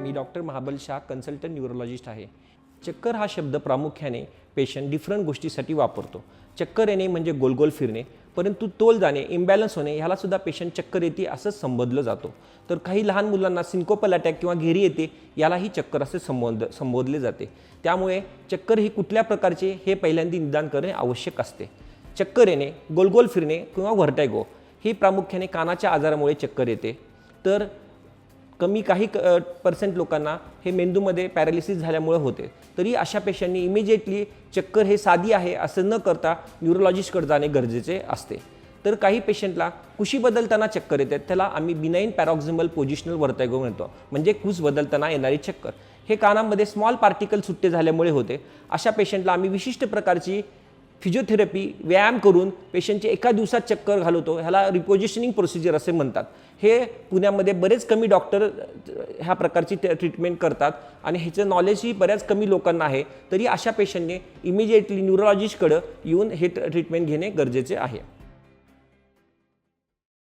मी doctor Mahabal Shah consultant neurologist आहे. चक्कर हा शब्द प्रामुख्याने पेशंट डिफरंट गोष्टीसाठी वापरतो. चक्कर येणे म्हणजे गोलगोल फिरणे परंतु तोल जाणे इम्बॅलन्स होणे ह्यालासुद्धा पेशंट चक्कर येते असं संबोधलं जातो. तर काही लहान मुलांना सिन्कोपल अटॅक किंवा घेरी येते यालाही चक्कर असे संबोध संबोधले जाते. त्यामुळे चक्कर ही कुठल्या प्रकारचे हे पहिल्यांदा निदान करणे आवश्यक असते. चक्कर येणे गोलगोल फिरणे किंवा व्हर्टॅगो ही प्रामुख्याने कानाच्या आजारामुळे चक्कर येते. तर कमी काही पर्सेंट लोकांना हे मेंदूमध्ये पॅरालिसिस झाल्यामुळे होते. तरी अशा पेशंटनी इमिजिएटली चक्कर हे साधी आहे असं न करता न्यूरोलॉजिस्टकडे जाणे गरजेचे असते. तर काही पेशंटला कुशी बदलताना चक्कर येते त्याला आम्ही बिनाईन पॅरॉक्झिमल पोझिशनल वर्तॅगो म्हणतो. म्हणजे कुस बदलताना येणारी चक्कर. हे कानामध्ये स्मॉल पार्टिकल सुट्टे झाल्यामुळे होते. अशा पेशंटला आम्ही विशिष्ट प्रकारची फिजिओथेरपी व्यायाम करून पेशंटचे एका दिवसात चक्कर घालवतो ह्याला रिपोजिशनिंग प्रोसिजर असे म्हणतात. हे पुण्यामध्ये बरेच कमी डॉक्टर ह्या प्रकारची ट्रीटमेंट करतात आणि ह्याचं नॉलेजही बऱ्याच कमी लोकांना आहे. तरी अशा पेशंटने इमिजिएटली न्यूरोलॉजिस्टकडं येऊन हे ट्रीटमेंट घेणे गरजेचे आहे.